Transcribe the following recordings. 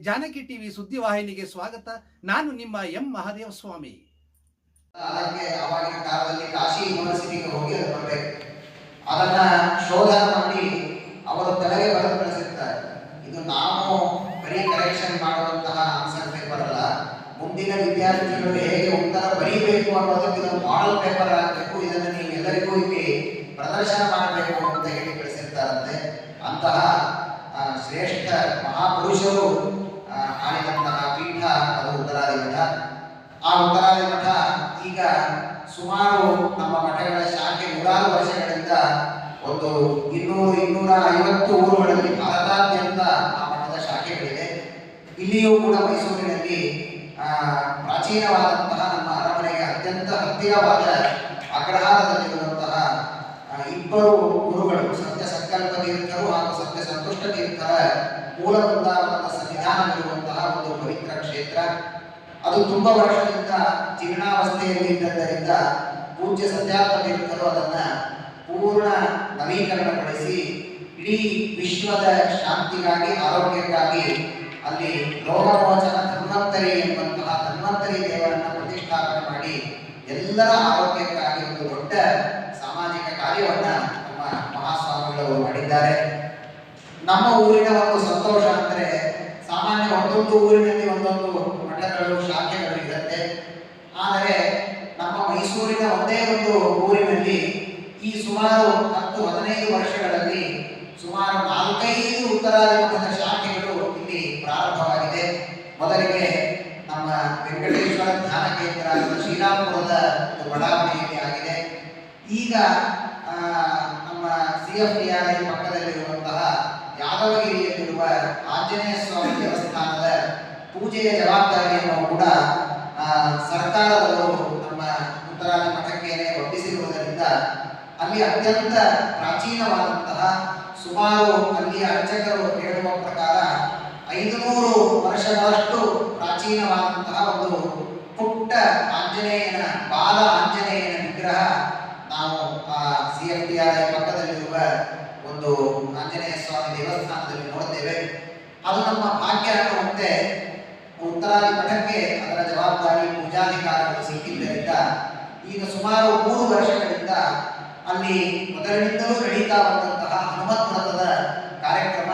Janaki TV ಸುದ್ದಿವಾಹಿನಿಗೆ ಸ್ವಾಗತ. ನಾನು ನಿಮ್ಮ ಎಂ ಮಹಾದೇವ ಸ್ವಾಮಿ. ಕಾಶಿ ಯೂನಿವರ್ಸಿಟಿಗೆ ಹೋಗಿ ಅದನ್ನ ಶೋಧನೆ ಮಾಡಿ ಅವರು ತಲೆಗೆ ಬರೆದು ಇದು ನಾವು ಬರೀ ಕರೆಕ್ಷನ್ ಮಾಡುವಂತಹ ಆನ್ಸರ್ ಪೇಪರ್ ಅಲ್ಲ. ಮುಂದಿನ ವಿದ್ಯಾರ್ಥಿಗಳು ಹೇಗೆ ಉತ್ತರ ಬರೀಬೇಕು ಅನ್ನೋದಕ್ಕೆ ಇದೊಂದು ಮಾಡಲ್ ಪೇಪರ್ ಆಗಬೇಕು. ಇದನ್ನು ನೀವು ಎಲ್ಲರಿಗೂ ಇಲ್ಲಿ ಪ್ರದರ್ಶನ ಮಾಡಬೇಕು ಅಂತ ಹೇಳಿ ಕಳಿಸಿರ್ತಾರಂತೆ. ಅಂತಹ ಶ್ರೇಷ್ಠ ಮಹಾಪುರುಷರು ಉತ್ತರಾದಿ ಈಗ ಸುಮಾರು ನಮ್ಮ ಮಠಗಳ ಶಾಖೆ ನೂರಾರು ವರ್ಷಗಳಿಂದ ಒಂದು ಇನ್ನೂರು, ಇನ್ನೂರ ಐವತ್ತು ಊರುಗಳಲ್ಲಿ ಭಾರತಾದ್ಯಂತ ಆ ಮಠದ ಶಾಖೆಗಳಿದೆ. ಇಲ್ಲಿಯೂ ಕೂಡ ಮೈಸೂರಿನಲ್ಲಿ ಪ್ರಾಚೀನವಾದಂತಹ ನಮ್ಮ ಅರಮನೆಗೆ ಅತ್ಯಂತ ಹತ್ತಿರವಾದ ಅಗ್ರಹಾರದಲ್ಲಿರುವಂತಹ ಇಬ್ಬರು ಗುರುಗಳು, ಸತ್ಯ ಸಂಕಲ್ಪ ತೀರ್ಥರು ಹಾಗೂ ಸತ್ಯ ಸಂತುಷ್ಟ ತೀರ್ಥರ ಮೂಲ ಬೃಂದಾವನದ ಸನ್ನಿಧಾನವಿರುವಂತಹ ಒಂದು ಪವಿತ್ರ ಕ್ಷೇತ್ರ. ಅದು ತುಂಬಾ ವರ್ಷದಿಂದ ಜೀರ್ಣಾವಸ್ಥೆಯಲ್ಲಿ ಇದ್ದದ್ದರಿಂದ ಪೂಜ್ಯ ಸತ್ಯಾರ್ಥ ತೀರ್ಥರು ಅದನ್ನ ಪೂರ್ಣ ನವೀಕರಣಗೊಳಿಸಿ ಇಡೀ ವಿಶ್ವದ ಶಾಂತಿಗಾಗಿ, ಆರೋಗ್ಯಕ್ಕಾಗಿ ಅಲ್ಲಿ ರೋಗಮೋಚನ ಧನ್ವಂತರಿ ಎಂಬಂತಹ ಧನ್ವಂತರಿ ದೇವರನ್ನ ಪ್ರತಿಷ್ಠಾಪನೆ ಮಾಡಿ ಎಲ್ಲರ ಆರೋಗ್ಯಕ್ಕಾಗಿ ಒಂದು ದೊಡ್ಡ ಸಾಮಾಜಿಕ ಕಾರ್ಯವನ್ನ ನಮ್ಮ ಮಹಾಸ್ವಾಮಿಗಳು ಮಾಡಿದ್ದಾರೆ. ನಮ್ಮ ಊರಿನ ಒಂದು ಸಂತೋಷ ಅಂದ್ರೆ ಸಾಮಾನ್ಯ ಒಂದೊಂದು ಊರಿನಲ್ಲಿ ಒಂದೊಂದು ಮಠಗಳು ಶಾಖೆಗಳು ಇರುತ್ತೆ. ಆದರೆ ನಮ್ಮ ಮೈಸೂರಿನ ಒಂದೇ ಒಂದು ಊರಿನಲ್ಲಿ ಈ ಸುಮಾರು ಹತ್ತು, ಹದಿನೈದು ವರ್ಷಗಳಲ್ಲಿ ಸುಮಾರು ನಾಲ್ಕೈದು ಉತ್ತರಾದಿ ಮಠದ ಶಾಖೆಗಳು ಇಲ್ಲಿ ಪ್ರಾರಂಭವಾಗಿದೆ. ಮೊದಲಿಗೆ ನಮ್ಮ ವೆಂಕಟೇಶ್ವರ ಧ್ಯಾನ ಕೇಂದ್ರ ಶ್ರೀರಾಮಪುರದ ಒಂದು ಬಡಾವಣೆಯಲ್ಲಿ ಆಗಿದೆ. ಈಗ ನಮ್ಮ C F D R I ಪಕ್ಕದಲ್ಲಿರುವಂತಹ ಯಾದವಗಿರಿಯಲ್ಲಿರುವ ಆಂಜನೇಯ ಸ್ವಾಮಿ ದೇವಸ್ಥಾನದ ಪೂಜೆಯ ಜವಾಬ್ದಾರಿಯನ್ನು ಕೂಡ ಸರ್ಕಾರದವರು ನಮ್ಮ ಉತ್ತರಾದಿ ಮಠಕ್ಕೆ ಒಪ್ಪಿಸಿರುವುದರಿಂದ ಅಲ್ಲಿ ಅತ್ಯಂತ ಪ್ರಾಚೀನವಾದಂತಹ ಸುಮಾರು ಅಲ್ಲಿಯ ಅರ್ಚಕರು ಹೇಳುವ ಪ್ರಕಾರ ಐದುನೂರು ವರ್ಷಗಳಷ್ಟು ಪ್ರಾಚೀನವಾದಂತಹ ಒಂದು ಪುಟ್ಟ ಆಂಜನೇಯನ, ಬಾಲ ಆಂಜನೇಯನ ವಿಗ್ರಹ ನಾವು, ಆ, ಸಿ ಎಫ್ ಟಿ ಆರ್ ಪಕ್ಕದಲ್ಲಿರುವ ಒಂದು ಆಂಜನೇಯ ಸ್ವಾಮಿ ದೇವಸ್ಥಾನದಲ್ಲಿ ನೋಡುತ್ತೇವೆ ಅದು ನಮ್ಮ ಭಾಗ್ಯ ಅನ್ನುವಂತೆ ಉತ್ತರಾದಿ ಮಠಕ್ಕೆ ಅದರ ಜವಾಬ್ದಾರಿ ಪೂಜಾಧಿಕಾರಗಳು ಸಿಕ್ಕಿದ್ದರಿಂದ ಈಗ ಸುಮಾರು ಮೂರು ವರ್ಷಗಳಿಂದ ಅಲ್ಲಿ ಮೊದಲಿನಿಂದಲೂ ನಡೀತಾ ಬಂದಂತಹ ಹನುಮತ್ ವ್ರತದ ಕಾರ್ಯಕ್ರಮ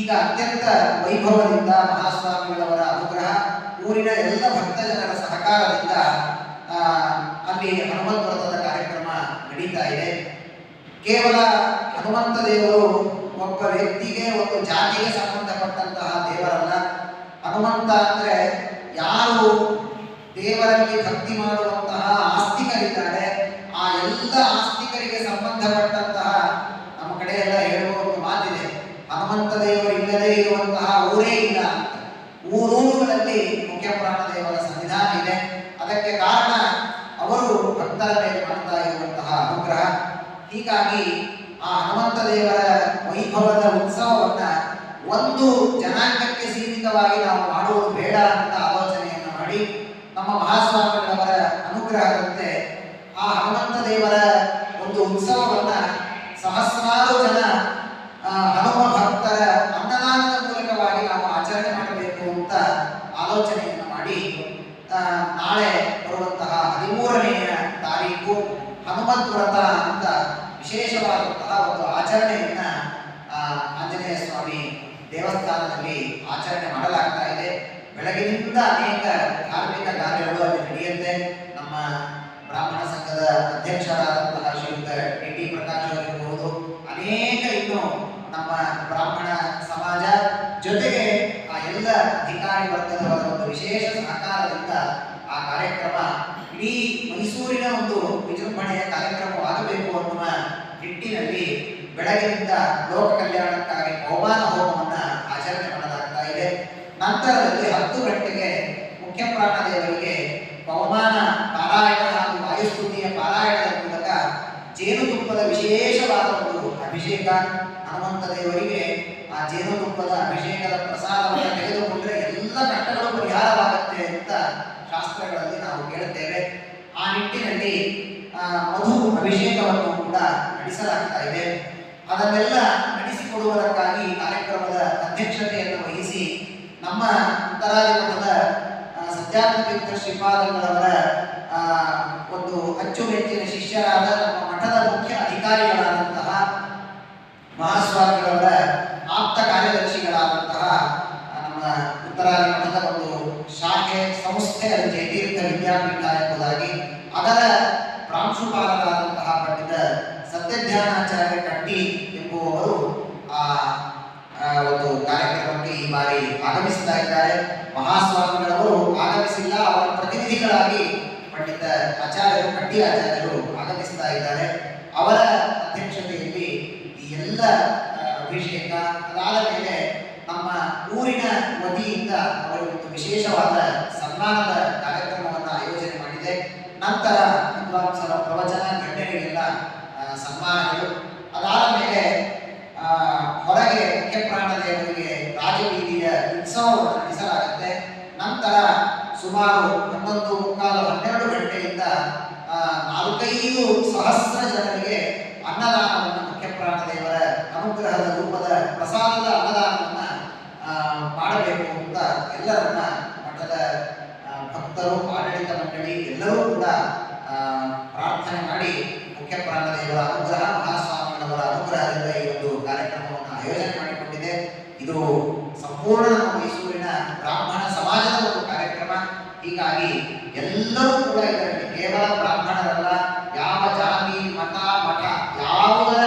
ಈಗ ಅತ್ಯಂತ ವೈಭವದಿಂದ ಮಹಾಸ್ವಾಮಿಗಳವರ ಅನುಗ್ರಹ, ಊರಿನ ಎಲ್ಲ ಭಕ್ತಜನರ ಸಹಕಾರದಿಂದ ಅಲ್ಲಿ ಹನುಮತ್ ವ್ರತದ ಕಾರ್ಯಕ್ರಮ ನಡೀತಾ ಇದೆ. ಕೇವಲ ಹನುಮಂತ ದೇವರು ಒಬ್ಬ ವ್ಯಕ್ತಿಗೆ, ಒಂದು ಜಾತಿಗೆ ದೇವರಲ್ಲ ಹನುಮಂತ ಅಂದ್ರೆ ಯಾರು ದೇವರಲ್ಲಿ ಭಕ್ತಿ ಮಾಡುವಂತಹ ಆಸ್ತಿಕರಿದ್ದಾರೆ, ಆ ಎಲ್ಲ ಆಸ್ತಿಕರಿಗೆ ಸಂಬಂಧಪಟ್ಟಂತಹ ನಮ್ಮ ಕಡೆ ಎಲ್ಲ ಹೇಳುವ ಒಂದು ಮಾತಿದೆ. ಹನುಮಂತ ದೇವರು ಇಲ್ಲದೆ ಇರುವಂತಹ ಊರೇ ಇಲ್ಲ. ಊರೂರುಗಳಲ್ಲಿ ಮುಖ್ಯ ಪ್ರಾಣ ದೇವರ ಸನ್ನಿಧಾನ ಇದೆ. ಅದಕ್ಕೆ ಕಾರಣ ಅವರು ಭಕ್ತರ ಮೇಲೆ ಮಾಡ್ತಾ ಇರುವಂತಹ ಅನುಗ್ರಹ. ಹೀಗಾಗಿ ಆ ಹನುಮಂತ ದೇವರ ವೈಭವದ ಉತ್ಸವವನ್ನ ಒಂದು ಜನಾಂಗಕ್ಕೆ ಸೀಮಿತವಾಗಿ ನಾವು ಮಾಡುವುದು ಬೇಡ ಅಂತ ಆಲೋಚನೆಯನ್ನು ಮಾಡಿ ನಮ್ಮ ಮಹಾಸ್ವಾಮಿಗಳವರ ಅನುಗ್ರಹದಂತೆ ಆ ಹನುಮಂತ ದೇವರ ಒಂದು ಉತ್ಸವವನ್ನು ಸಹಸ್ರಾರು ಜನ ಆ, ಹನುಮ ಭಕ್ತರ ಅನ್ನದಾನದ ಮೂಲಕವಾಗಿ ನಾವು ಆಚರಣೆ ಮಾಡಬೇಕು ಅಂತ ಆಲೋಚನೆಯನ್ನು ಮಾಡಿ ಆ, ನಾಳೆ ಬರುವಂತಹ ಹದಿಮೂರನೆಯ ತಾರೀಕು ಹನುಮಂತ ವ್ರತ ಅಂತ ವಿಶೇಷವಾದಂತಹ ಒಂದು ಆಚರಣೆಯನ್ನ ಆ, ಆಂಜನೇಯ ಸ್ವಾಮಿ ದೇವಸ್ಥಾನದಲ್ಲಿ ಆಚರಣೆ ಮಾಡಲಾಗ್ತಾ ಇದೆ ಬೆಳಗಿನಿಂದ ಅನೇಕ ಧಾರ್ಮಿಕ ಕಾರ್ಯಗಳು ಅಲ್ಲಿ ನಡೆಯುತ್ತೆ. ನಮ್ಮ ಬ್ರಾಹ್ಮಣ ಸಂಘದ ಅಧ್ಯಕ್ಷರಾದಂತಹ ಶ್ರೀಯುತ ಡಿ ಟಿ ಪ್ರಕಾಶ್ ಅವರಿರಬಹುದು ಅನೇಕ ಇನ್ನು ನಮ್ಮ ಬ್ರಾಹ್ಮಣ ಸಮಾಜ ಜೊತೆಗೆ ಆ ಎಲ್ಲ ಅಧಿಕಾರಿ ವರ್ಗದವರ ಒಂದು ವಿಶೇಷ ಸಹಕಾರದಿಂದ ಆ ಕಾರ್ಯಕ್ರಮ ಇಡೀ ಮೈಸೂರಿನ ಒಂದು ವಿಜೃಂಭಣೆಯ ಕಾರ್ಯಕ್ರಮವಾಗಬೇಕು ಅನ್ನುವ ನಿಟ್ಟಿನಲ್ಲಿ ಬೆಳಗಿನಿಂದ ಲೋಕ ಕಲ್ಯಾಣಕ್ಕಾಗಿ ಹೋಮಾನ ಹೋಮವನ್ನ ಆಚರಣೆ ಮಾಡಲಾಗ್ತಾ ಇದೆ ನಂತರದಲ್ಲಿ ಹತ್ತು ಗಂಟೆಗೆ ಮುಖ್ಯ ಪ್ರಾಣ ದೇವರಿಗೆ ಪವಮಾನ ಪಾರಾಯಣ ಹಾಗೂ ವಾಯುಸ್ತುತಿಯ ಪಾರಾಯಣದ ಮೂಲಕ ಜೇನುತುಪ್ಪದ ವಿಶೇಷವಾದ ಒಂದು ಅಭಿಷೇಕ ಹನುಮಂತ ದೇವರಿಗೆ ಆ ಜೇನುತುಪ್ಪದ ಅಭಿಷೇಕದ ಪ್ರಸಾದವನ್ನು ತೆಗೆದುಕೊಂಡ್ರೆ ಎಲ್ಲ ಕಷ್ಟಗಳು ಪರಿಹಾರವಾಗುತ್ತೆ ಅಂತ ಶಾಸ್ತ್ರಗಳಲ್ಲಿ ನಾವು ಕೇಳುತ್ತೇವೆ. ಆ ನಿಟ್ಟಿನಲ್ಲಿ ಮಧು ಅಭಿಷೇಕವನ್ನು ಕೂಡ ನಡೆಸಲಾಗ್ತಾ ಇದೆ. ಅದನ್ನೆಲ್ಲ ನಡೆಸಿಕೊಡುವುದಕ್ಕಾಗಿ ಕಾರ್ಯಕ್ರಮದ ಅಧ್ಯಕ್ಷತೆಯನ್ನು ವಹಿಸಿ ನಮ್ಮ ಉತ್ತರಾದಿ ಮಠದ ಸತ್ಯಾನಂದ ಶ್ರೀಪಾದಂಗಳವರ ಒಂದು ಅಚ್ಚುಮೆಚ್ಚಿನ ಶಿಷ್ಯರಾದ ನಮ್ಮ ಮಠದ ಮುಖ್ಯ ಅಧಿಕಾರಿಗಳಾದಂತಹ ಮಹಾಸ್ವಾಮಿಗಳವರ ಆಪ್ತ ಕಾರ್ಯದರ್ಶಿಗಳಾದಂತಹ ನಮ್ಮ ಉತ್ತರಾದಿ ಮಠದ ಒಂದು ಶಾಖೆ ಸಂಸ್ಥೆ ಜಯತೀರ್ಥ ವಿದ್ಯಾಪೀಠ ಎಂಬುದಾಗಿ ಅದರ ಪ್ರಾಂಶುಪಾಲರಾದಂತಹ ಪಂಡಿತ ಸತ್ಯಜ್ಞಾನಾಚಾರ್ಯ ಕಟ್ಟಿ ಎಂಬುವವರು ಆ, ಒಂದು ಕಾರ್ಯಕ್ರಮಕ್ಕೆ ಈ ಬಾರಿ ಆಗಮಿಸ್ತಾ ಇದ್ದಾರೆ. ಮಹಾಸ್ವಾಮಿಗಳವರು ಆಗಮಿಸಿಲ್ಲ ಅವರ ಪ್ರತಿನಿಧಿಗಳಾಗಿ ಪಂಡಿತ ಆಚಾರ್ಯರು ಕಟ್ಟಿ ಆಚಾರ್ಯರು ಆಗಮಿಸ್ತಾ ಇದ್ದಾರೆ. ಅವರ ಅಧ್ಯಕ್ಷತೆಯಲ್ಲಿ ಈ ಎಲ್ಲ ಆ, ಅಭಿಷೇಕ ಅದಾದ ಮೇಲೆ ನಮ್ಮ ಊರಿನ ವತಿಯಿಂದ ಅವರಿಗೊಂದು ವಿಶೇಷವಾದ ಸನ್ಮಾನದ ಕಾರ್ಯಕ್ರಮವನ್ನು ಆಯೋಜನೆ ಮಾಡಿದೆ. ನಂತರ ವಿದ್ವಾಂಸರ ಪ್ರವಚನ, ಗಣ್ಯರಿಗೆಲ್ಲ ಸನ್ಮಾನಗಳು. ಅದಾದ ಮೇಲೆ ಹೊರಗೆ ಮುಖ್ಯ ಪ್ರಾಣದೇವರಿಗೆ ರಾಜಬೀದಿಯ ಉತ್ಸವವನ್ನು ನಡೆಸಲಾಗುತ್ತೆ. ನಂತರ ಸುಮಾರು ಹನ್ನೊಂದು ಮುಕ್ಕಾಲು ಹನ್ನೆರಡು ಗಂಟೆಯಿಂದ ನಾಲ್ಕೈದು ಸಹಸ್ರ ಜನರಿಗೆ ಅನ್ನದಾನವನ್ನು ಮುಖ್ಯ ಪ್ರಾಣದೇವರ ಅನುಗ್ರಹದ ರೂಪದ ಪ್ರಸಾದದ ಅನ್ನದಾನವನ್ನ ಆ, ಮಾಡಬೇಕು ಅಂತ ಎಲ್ಲರನ್ನ ಮಠದ ಆ, ಭಕ್ತರು ಆಡಳಿತ ಮಂಡಳಿ ಎಲ್ಲರೂ ಕೂಡ ಆ, ಪ್ರಾರ್ಥನೆ ಮಾಡಿ ಮುಖ್ಯ ಪ್ರಾಣದೇವರ ಅನುಗ್ರಹ ಮಹಾಸ್ವಾಮಿಗಳವರ ಅನುಗ್ರಹದಿಂದ ಈ ಒಂದು ಕಾರ್ಯಕ್ರಮವನ್ನು ಆಯೋಜನೆ ಮಾಡಿಕೊಂಡಿದೆ ಇದು ಸಂಪೂರ್ಣ ನಮ್ಮ ಮೈಸೂರಿನ ಬ್ರಾಹ್ಮಣ ಸಮಾಜದ ಒಂದು ಕಾರ್ಯಕ್ರಮ ಹೀಗಾಗಿ ಎಲ್ಲರೂ ಕೂಡ ಇದರಲ್ಲಿ ಕೇವಲ ಬ್ರಾಹ್ಮಣರಲ್ಲ ಯಾವ ಜಾತಿ ಮತ ಮಠ ಯಾವುದರ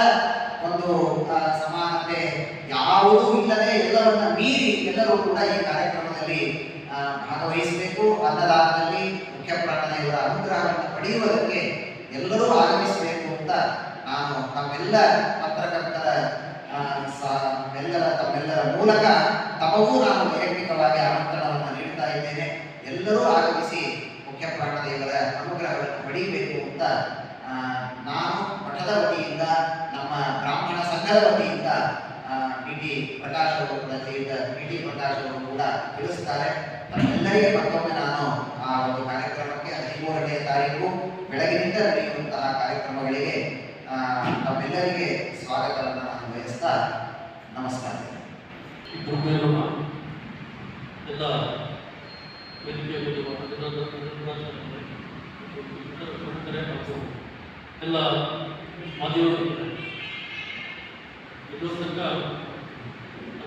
ಒಂದು ಆ, ಸಮಾನತೆ ಯಾವುದೂ ಇಲ್ಲದೆ ಎಲ್ಲವನ್ನ ಮೀರಿ ಎಲ್ಲರೂ ಕೂಡ ಈ ಕಾರ್ಯಕ್ರಮದಲ್ಲಿ ಭಾಗವಹಿಸಬೇಕು. ಅನ್ನದಾನದಲ್ಲಿ ಮುಖ್ಯ ಪ್ರಾಣದೇವರ ಅನುಗ್ರಹವನ್ನು ಪಡೆಯುವುದಕ್ಕೆ ಎಲ್ಲರೂ ಆಗಮಿಸಬೇಕು ಅಂತ ನಾನು ತಮ್ಮೆಲ್ಲ ಪತ್ರಕರ್ತರ ಎಲ್ಲರ ತಮ್ಮೆಲ್ಲರ ಮೂಲಕ ತಮಗೂ ನಾನು ವೈಯಕ್ತಿಕವಾಗಿ ಆಮಂತ್ರಣವನ್ನು ನೀಡ್ತಾ ಇದ್ದೇನೆ. ಎಲ್ಲರೂ ಆಗಮಿಸಿ ಮುಖ್ಯ ಪ್ರಾಣದೇವರ ಅನುಗ್ರಹವನ್ನು ಪಡೆಯಬೇಕು ಅಂತ ನಾನು ಮಠದ ವತಿಯಿಂದ ನಮ್ಮ ಬ್ರಾಹ್ಮಣ ಸಂಘದ ವತಿಯಿಂದ ಪ್ರಕಾಶ್ ಅವರು ಕೂಡ ಶ್ರೀಯುತ ಡಿ ಟಿ ಪ್ರಕಾಶ್ ಅವರು ಕೂಡ ತಿಳಿಸ್ತಾರೆ ತಮ್ಮೆಲ್ಲರಿಗೆ ಮತ್ತೊಮ್ಮೆ ನಾನು ಆ ಒಂದು ಕಾರ್ಯಕ್ರಮಕ್ಕೆ ಹದಿಮೂರನೇ ತಾರೀಕು ಬೆಳಗಿನಿಂದ ನಡೆಯುವಂತಹ ಕಾರ್ಯಕ್ರಮಗಳಿಗೆ ಆ, ತಮ್ಮೆಲ್ಲರಿಗೆ ಸ್ವಾಗತವನ್ನು ನಾನು ಬಯಸ್ತಾ ನಮಸ್ಕಾರ ದುರ್ಬೈರಮ್ಮ ಎಲ್ಲ ವೇದಿಕೆಯ ಮೇಲೆ ಬಂದಿರುವ ಇತರ ಪ್ರಮುಖರೇ ಮತ್ತು ಎಲ್ಲ ಮಾಧ್ಯಮಗಳು ಇದು ತನಕ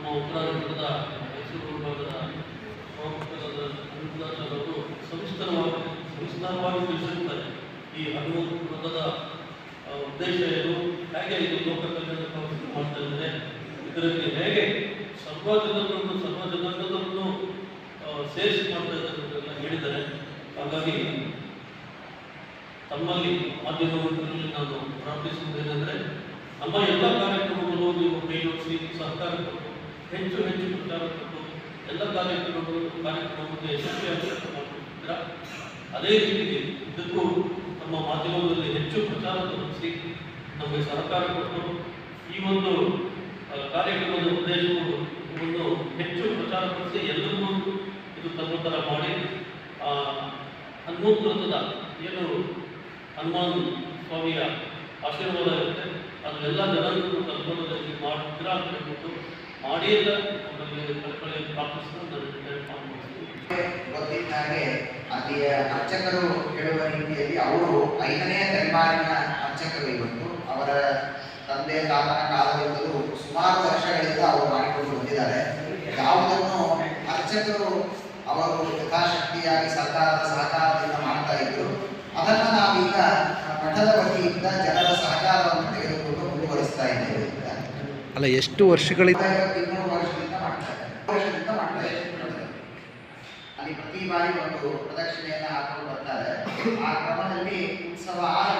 ನಮ್ಮ ಉತ್ತರಾಧಿಕಾರದ ಮೈಸೂರು ವಿಭಾಗದ ಪ್ರಮುಖರಾದ ಅನುದಾಚಾರ್ಯರು ಸವಿಸ್ತರವಾಗಿ, ಸವಿಸ್ತಾರವಾಗಿ ತಿಳಿಸಿರುತ್ತಾರೆ. ಈ ಹನುಮಂತ ವ್ರತದ ಉದ್ದೇಶ ಏನು? ಹೇಗೆ ಇದು ಲೋಕ ಕಲ್ಯಾಣ ಮಾಡ್ತಾ ಇದ್ದಾರೆ? ಇದರಲ್ಲಿ ಹೇಗೆ ಸರ್ವ ಜನರನ್ನು ಸರ್ವ ಜನಾಂಗದವರನ್ನು ಸೇರಿಸಿ ಮಾಡ್ತಾ ಇದ್ದಾರೆ ಹೇಳಿದ್ದಾರೆ. ಹಾಗಾಗಿ ತಮ್ಮಲ್ಲಿ ಮಾಧ್ಯಮಗಳಲ್ಲಿ ನಾನು ಪ್ರಾರ್ಥಿಸುವುದೇನೆಂದರೆ, ನಮ್ಮ ಎಲ್ಲ ಕಾರ್ಯಕ್ರಮಗಳು ನೀವು ಕೈಗೊಳಿಸಿ ಸಹಕಾರ ಕೊಟ್ಟು ಹೆಚ್ಚು ಹೆಚ್ಚು ಪ್ರಚಾರ ಕೊಟ್ಟು ಎಲ್ಲ ಕಾರ್ಯಕ್ರಮಗಳು ಕಾರ್ಯಕ್ರಮದ ಯಶಸ್ವಿಯಾಗಿ ಮಾಡಿಕೊಡ್ತೀರಾ ಅದೇ ರೀತಿ ಇದಕ್ಕೂ ನಮ್ಮ ಮಾಧ್ಯಮದಲ್ಲಿ ಹೆಚ್ಚು ಪ್ರಚಾರ ತೋರಿಸಿ ನಮಗೆ ಸಹಕಾರ ಕೊಟ್ಟು ಈ ಒಂದು ಕಾರ್ಯಕ್ರಮದ ಉದ್ದೇಶವು ಒಂದು ಹೆಚ್ಚು ಪ್ರಚಾರ ಪಡಿಸಿ ಎಲ್ಲರಿಗೂ ಇದು ತಲುಪುತ್ತರ ಮಾಡಿ ಆ, ಹನುಮಂತ ವ್ರತದ ಏನು ಹನುಮಾನ್ ಸ್ವಾಮಿಯ ಆಶೀರ್ವಾದ ಇರುತ್ತೆ ಅದನ್ನೆಲ್ಲ ಜನರಿಗೂ ತಲುಪೋದಕ್ಕೆ ಮಾಡ್ತೀರಾ ಅಂತ ಹೇಳ್ಬಿಟ್ಟು ಹಾಗೆ ಅಲ್ಲಿಯ ಅರ್ಚಕರು ಹೇಳುವ ರೀತಿಯಲ್ಲಿ ಅವರು ಐದನೇ ತಲೆಮಾರಿನ ಅರ್ಚಕರು ಇವತ್ತು. ಅವರ ತಂದೆ ತಾತನ ಕಾಲದಿಂದಲೂ ಸುಮಾರು ವರ್ಷಗಳಿಂದ ಅವರು ಮಾಡಿಕೊಂಡು ಬಂದಿದ್ದಾರೆ. ಯಾವುದನ್ನು ಅರ್ಚಕರು ಅವರು ಯಥಾಶಕ್ತಿಯಾಗಿ ಸರ್ಕಾರದ ಸಹಕಾರದಿಂದ ಮಾಡ್ತಾ ಇದ್ರು, ಅದನ್ನು ನಾವೀಗ ಅಲ್ಲ ಎಷ್ಟು ವರ್ಷಗಳಿಂದ ಅಲ್ಲಿ ಪ್ರತಿ ಬಾರಿ ಒಂದು ಪ್ರದಕ್ಷಿಣೆಯನ್ನು ಹಾಕೊಂಡು ಬರ್ತಾರೆ. ಆ ಕ್ರಮದಲ್ಲಿ ಉತ್ಸವ ಆದ